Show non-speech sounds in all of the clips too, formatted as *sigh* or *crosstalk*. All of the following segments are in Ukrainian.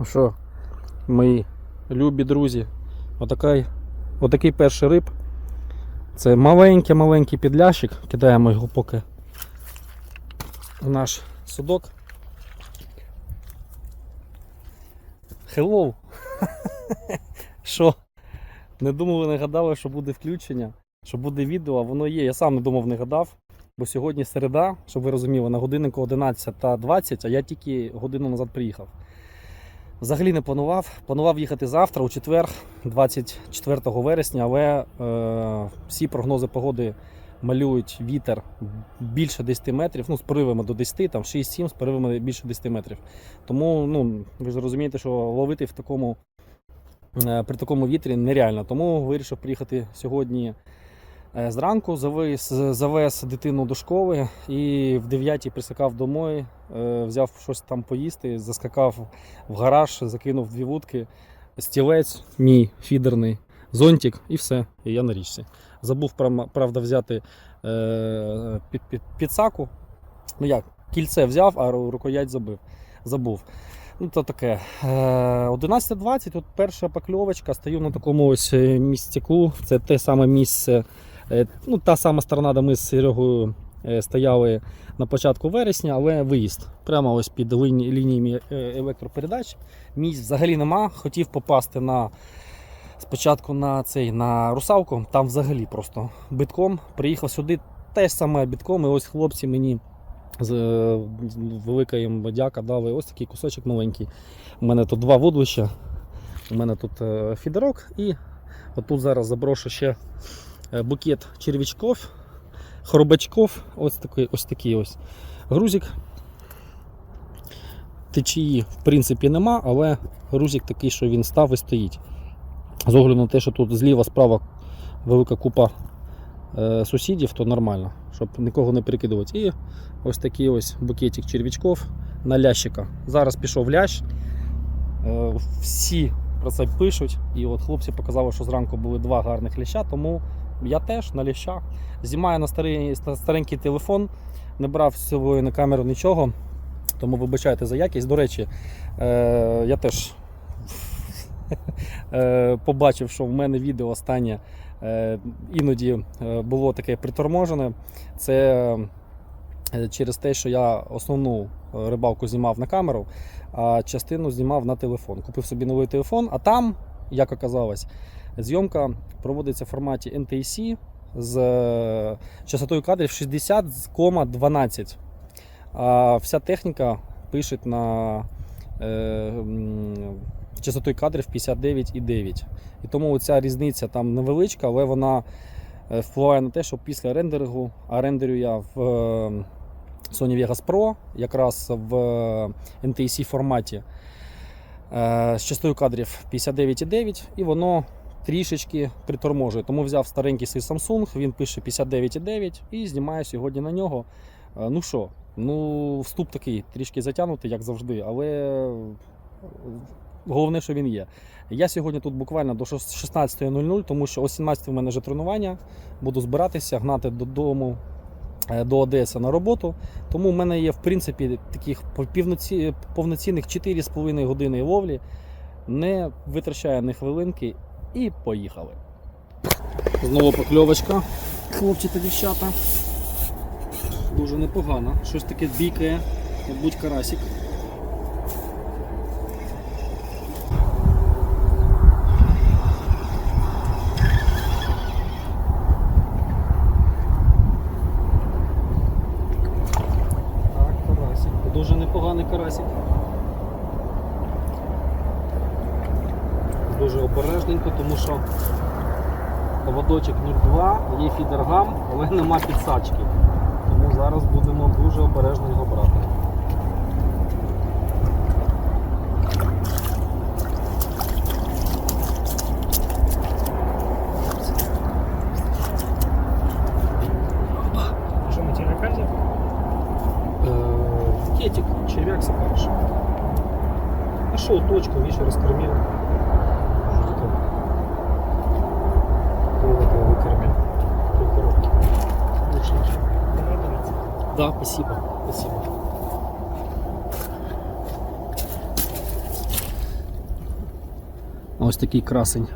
Ну що, мої любі друзі, отакий, отакий перший риб. Це маленький-маленький підлящик. Кидаємо його поки в наш судок. Hello! *laughs* Що? Не думали, не гадали, що буде включення, що буде відео, а воно є. Я сам не думав, не гадав. Бо сьогодні середа, щоб ви розуміли, на годиннику 11.20, а я тільки годину назад приїхав. Взагалі не планував. Планував їхати завтра, у четвер, 24 вересня, але е, всі прогнози погоди малюють вітер більше 10 метрів, ну з поривами до 10, там 6-7, з поривами більше 10 метрів. Тому ну, ви ж розумієте, що ловити в такому, е, при такому вітрі нереально. Тому вирішив приїхати сьогодні зранку, завез, завез дитину до школи і в 9 прискакав домой, е, взяв щось там поїсти, заскакав в гараж, закинув дві вудки, стілець, мій фідерний, зонтик і все. І я на річці. Забув правда взяти е, під, під, підсаку. Ну як, кільце взяв, а рукоять забив. забув. Ну, то таке. Е, 11.20, тут перша покльовочка, стою на такому ось е, містяку. Це те саме місце, е, ну, та сама сторона, де ми з Серегою е, стояли на початку вересня, але виїзд. Прямо ось під ліні- лініями е, електропередач. Місць взагалі нема. Хотів попасти на спочатку на цей на русалку, там взагалі просто битком. Приїхав сюди теж саме бітком. І ось хлопці мені з е, велика їм дяка дали ось такий кусочок маленький. У мене тут два вудлища. У мене тут е, фідерок і отут зараз заброшу ще е, букет червячків, хробачків. Ось такий ось такий ось грузик. Течії, в принципі, нема, але грузик такий, що він став і стоїть. З огляду на те, що тут зліва, справа велика купа е, сусідів, то нормально, щоб нікого не перекидувати. І ось такий ось букетик червячків на лящика. Зараз пішов лящ. Е, всі про це пишуть. І от хлопці показали, що зранку були два гарних ляща, тому я теж на ляща. Знімаю на старий, ста- старенький телефон, не брав з собою на камеру нічого. Тому вибачайте за якість. До речі, е, я теж *laughs* е, побачив, що в мене відео останнє е, іноді е, було таке приторможене. Це е, через те, що я основну рибалку знімав на камеру, а частину знімав на телефон. Купив собі новий телефон, а там, як оказалось, зйомка проводиться в форматі NTC з е, частотою кадрів 60,12. А вся техніка пише на е, частотою кадрів 59,9. І тому ця різниця там невеличка, але вона е, впливає на те, що після рендерингу, а рендерю я в Sony Vegas Pro, якраз в NTSC форматі з частотою кадрів 59,9, і воно трішечки приторможує. Тому взяв старенький свій Samsung, він пише 59,9 і знімаю сьогодні на нього. Е, Ну що, ну вступ такий трішки затягнутий, як завжди, але е, головне, що він є. Я сьогодні тут буквально до 16.00, тому що о 17 у мене вже тренування. Буду збиратися, гнати додому е, до Одеси на роботу. Тому в мене є, в принципі, таких повноцінних 4,5 години ловлі. Не витрачаю ні хвилинки і поїхали. Знову покльовочка. Хлопці та дівчата. Дуже непогано. Щось таке бікає, мабуть, карасик. Так, карасик. Дуже непоганий карасик. Дуже обережненько, тому що поводочок 0,2, є фідергам, але нема підсачки. Тому зараз будемо дуже обережно його брати. Е, Кетик, червяк сапариш. Нашел точку, видишь, раскормил. Да, спасибо. Спасибо. ось такий красень.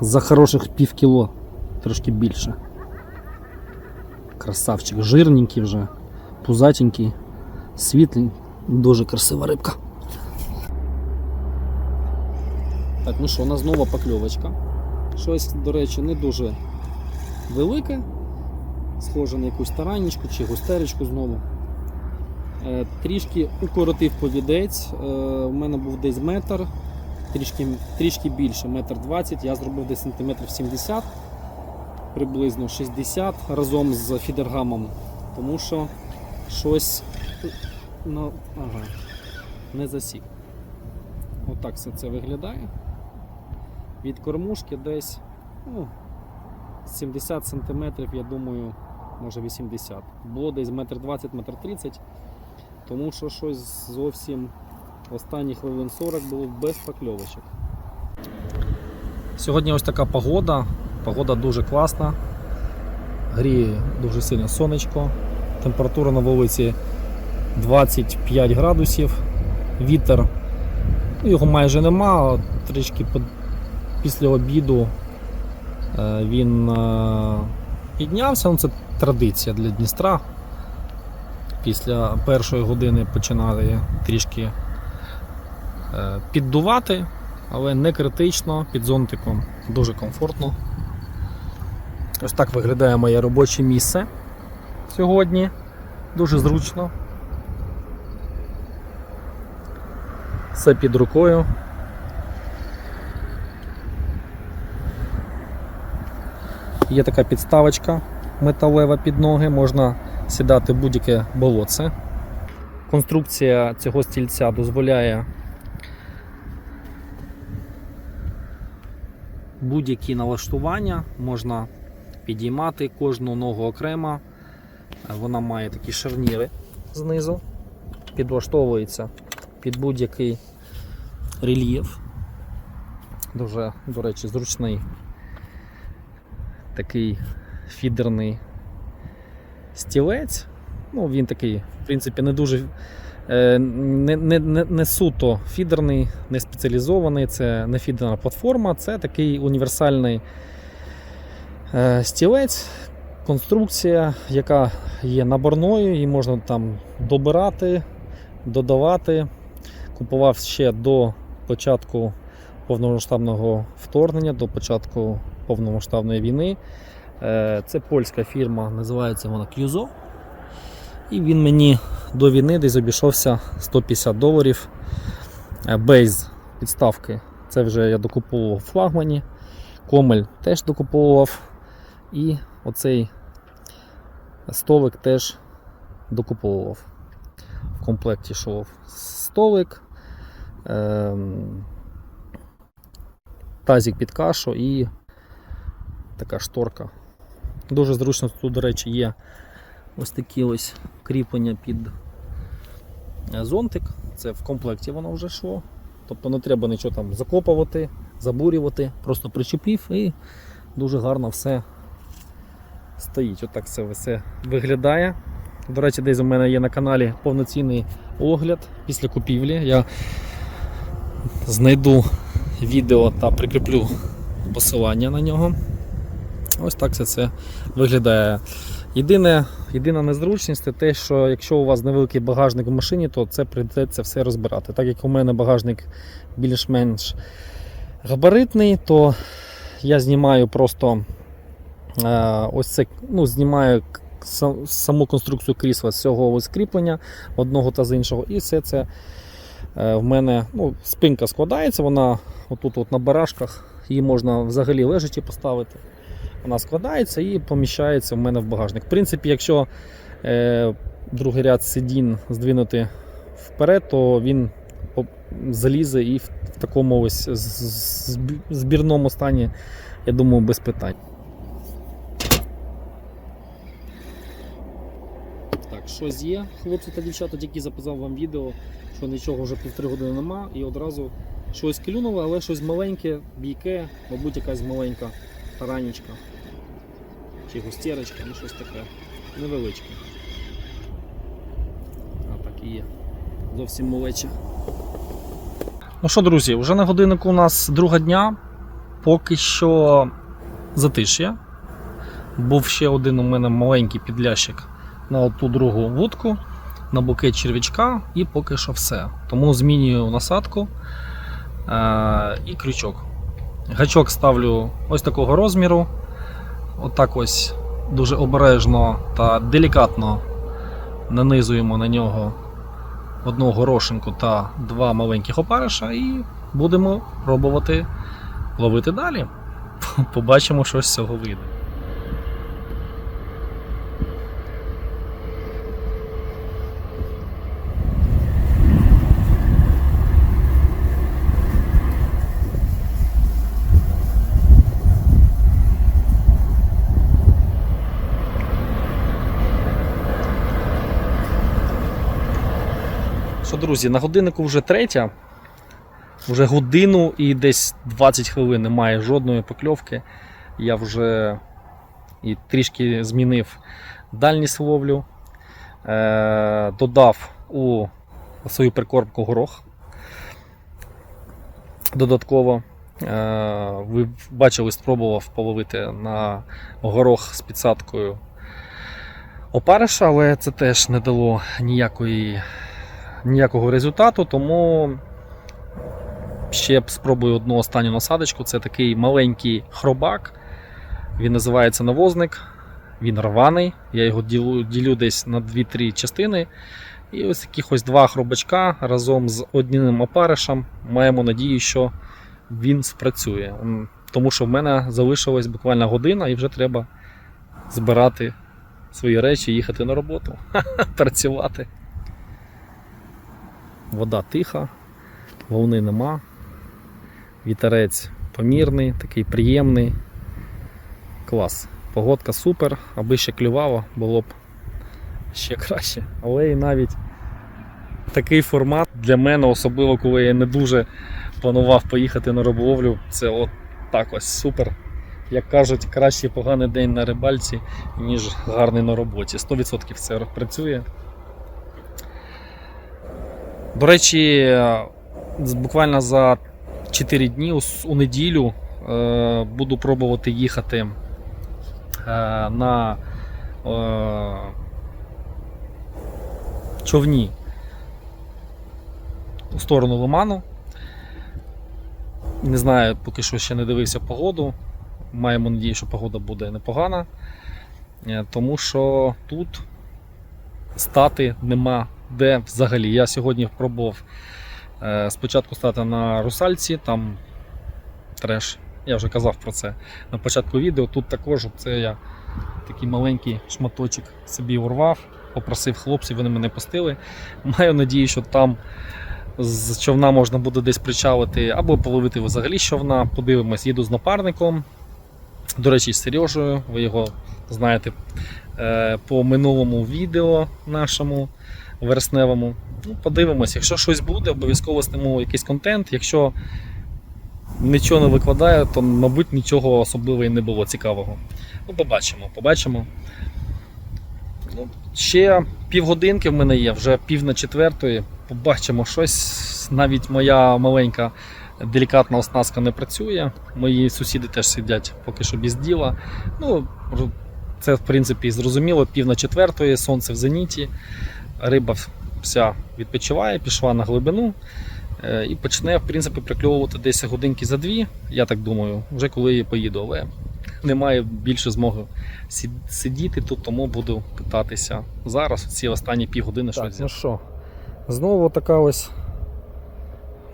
За хороших пів кіло, трошки більше. Красавчик, жирненький вже, пузатенький, світлий, дуже красива рибка. Так, ну що, у нас знову покльовочка. Щось, до речі, не дуже велике. Схоже на якусь таранічку чи густеречку знову. Е, Трішки укоротив повідець. Е, У мене був десь метр, трішки, трішки більше, метр 20. Я зробив десь сантиметрів 70, приблизно 60 разом з фідергамом. Тому що щось ну, ага, не засік. Отак все це виглядає. Від кормушки десь ну, 70 см, я думаю, може 80 Було десь метр 20, метр 30 тому що щось зовсім останні хвилин 40 було без покльовочок. Сьогодні ось така погода. Погода дуже класна. Гріє дуже сильно сонечко. Температура на вулиці 25 градусів. Вітер. ну, Його майже нема, трішки після обіду е, він е, піднявся. Ну, це традиція для Дністра. Після першої години починає трішки е, піддувати, але не критично, під зонтиком дуже комфортно. Ось так виглядає моє робоче місце сьогодні. Дуже зручно. Все під рукою. Є така підставочка металева під ноги, можна сідати будь-яке болотце. Конструкція цього стільця дозволяє будь-які налаштування, можна підіймати кожну ногу окремо. Вона має такі шарніри знизу, підлаштовується під будь-який рельєф. Дуже, до речі, зручний такий фідерний стілець. Ну, він такий, в принципі, не дуже е, не, не, не, не суто фідерний, не спеціалізований, це не фідерна платформа, це такий універсальний е, стілець, конструкція, яка є наборною, її можна там добирати, додавати. Купував ще до початку повномасштабного вторгнення, до початку повномасштабної війни. Е, Це польська фірма, називається вона К'юзо. І він мені до війни десь обійшовся 150 доларів. Е, Бейз підставки. Це вже я докуповував в флагмані. Комель теж докуповував. І оцей столик теж докуповував. В комплекті йшов столик, ем, тазик під кашу і така шторка. Дуже зручно тут, до речі, є ось такі ось кріплення під е, зонтик. Це в комплекті воно вже йшло. Тобто не треба нічого там закопувати, забурювати, просто причепив і дуже гарно все стоїть. Отак це все виглядає. До речі, десь у мене є на каналі повноцінний огляд після купівлі. Я знайду відео та прикріплю посилання на нього. Ось так все це виглядає. Єдине, єдина незручність це те, що якщо у вас невеликий багажник в машині, то це прийдеться все розбирати. Так як у мене багажник більш-менш габаритний, то я знімаю просто е, ось це, ну, знімаю саму конструкцію крісла з цього ось кріплення одного та з іншого, і все це е, в мене ну, спинка складається, вона отут от на барашках, її можна взагалі лежачи поставити. Вона складається і поміщається в мене в багажник. В принципі, якщо е, другий ряд сидінь здвинути вперед, то він залізе і в, такому ось збірному стані, я думаю, без питань. Так, щось є, хлопці та дівчата, тільки записав вам відео, що нічого вже півтори години нема, і одразу щось клюнуло, але щось маленьке, бійке, мабуть, якась маленька таранічка чи густерочка, ну щось таке невеличке. А так і є. Зовсім малече. Ну що, друзі, вже на годиннику у нас друга дня. Поки що затиш'я. Був ще один у мене маленький підлящик на ту другу вудку, на букет черв'ячка, і поки що все. Тому змінюю насадку е- і крючок. Гачок ставлю ось такого розміру. Отак ось дуже обережно та делікатно нанизуємо на нього одну горошинку та два маленьких опариша і будемо пробувати ловити далі. *laughs* Побачимо, що з цього вийде. Друзі, на годиннику вже третя. Вже годину і десь 20 хвилин немає жодної покльовки. Я вже і трішки змінив дальність ловлю. Е, додав у свою прикормку горох. Додатково. Е, ви бачили, спробував половити на горох з підсадкою опариша, але це теж не дало ніякої ніякого результату, тому ще спробую одну останню насадочку. Це такий маленький хробак. Він називається навозник. Він рваний. Я його ділю, ділю десь на 2-3 частини. І ось якихось два хробачка разом з одним опаришем. Маємо надію, що він спрацює. Тому що в мене залишилась буквально година і вже треба збирати свої речі їхати на роботу. *laughs* Працювати. Вода тиха, волни нема. Вітерець помірний, такий приємний. Клас. Погодка супер, аби ще клювало, було б ще краще. Але і навіть такий формат для мене, особливо коли я не дуже планував поїхати на риболовлю, це от так ось супер. Як кажуть, краще поганий день на рибальці, ніж гарний на роботі. 100% це працює. До речі, буквально за 4 дні у, неділю е, буду пробувати їхати е, на е, човні у сторону Лиману. Не знаю, поки що ще не дивився погоду. Маємо надію, що погода буде непогана. Е, Тому що тут стати нема де взагалі. Я сьогодні пробував е, спочатку стати на русальці, там треш. Я вже казав про це на початку відео. Тут також це я такий маленький шматочок собі урвав, попросив хлопців, вони мене пустили. Маю надію, що там з човна можна буде десь причалити або половити взагалі човна. Подивимось, їду з напарником. До речі, з Сережею, ви його знаєте е, по минулому відео нашому вересневому. Ну, подивимось, якщо щось буде, обов'язково сниму якийсь контент. Якщо нічого не викладаю, то, мабуть, нічого особливого і не було цікавого. Ну, побачимо, побачимо. Ну, ще півгодинки в мене є, вже пів на четвертої. Побачимо щось. Навіть моя маленька делікатна оснастка не працює. Мої сусіди теж сидять поки що без діла. Ну, це, в принципі, зрозуміло, пів на четвертої, сонце в зеніті, риба вся відпочиває, пішла на глибину е, і почне, в принципі, прикльовувати десь годинки за дві, я так думаю, вже коли я поїду, але немає більше змоги сидіти тут, тому буду питатися зараз, ці останні півгодини Так, щось. ну що, знову така ось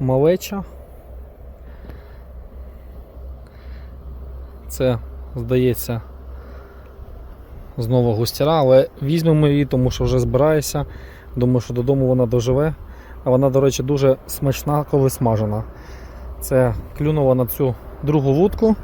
малеча. Це, здається, знову густяра, але візьмемо її, тому що вже збираюся. Думаю, що додому вона доживе. А вона, до речі, дуже смачна, коли смажена. Це клюнула на цю другу вудку.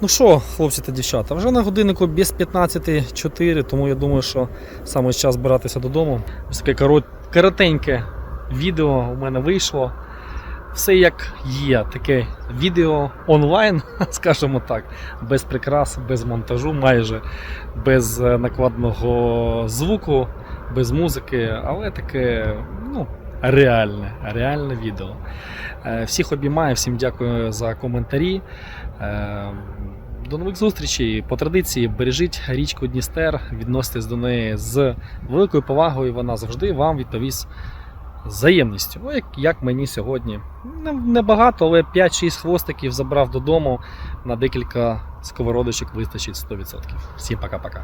Ну що, хлопці та дівчата, вже на годиннику без 15.4, тому я думаю, що саме час збиратися додому. Ось таке коротеньке відео у мене вийшло. Все як є, таке відео онлайн, *laughs* скажімо так, без прикрас, без монтажу, майже без е, накладного звуку, без музики, але таке ну, реальне, реальне відео. Е, Всіх обіймаю, всім дякую за коментарі. Е, До нових зустрічей. По традиції бережіть річку Дністер, відноситесь до неї з великою повагою. Вона завжди вам відповість взаємністю. Ну, як, як мені сьогодні. Не- Небагато, але 5-6 хвостиків забрав додому. На декілька сковородочок вистачить 100%. Всім пока-пока.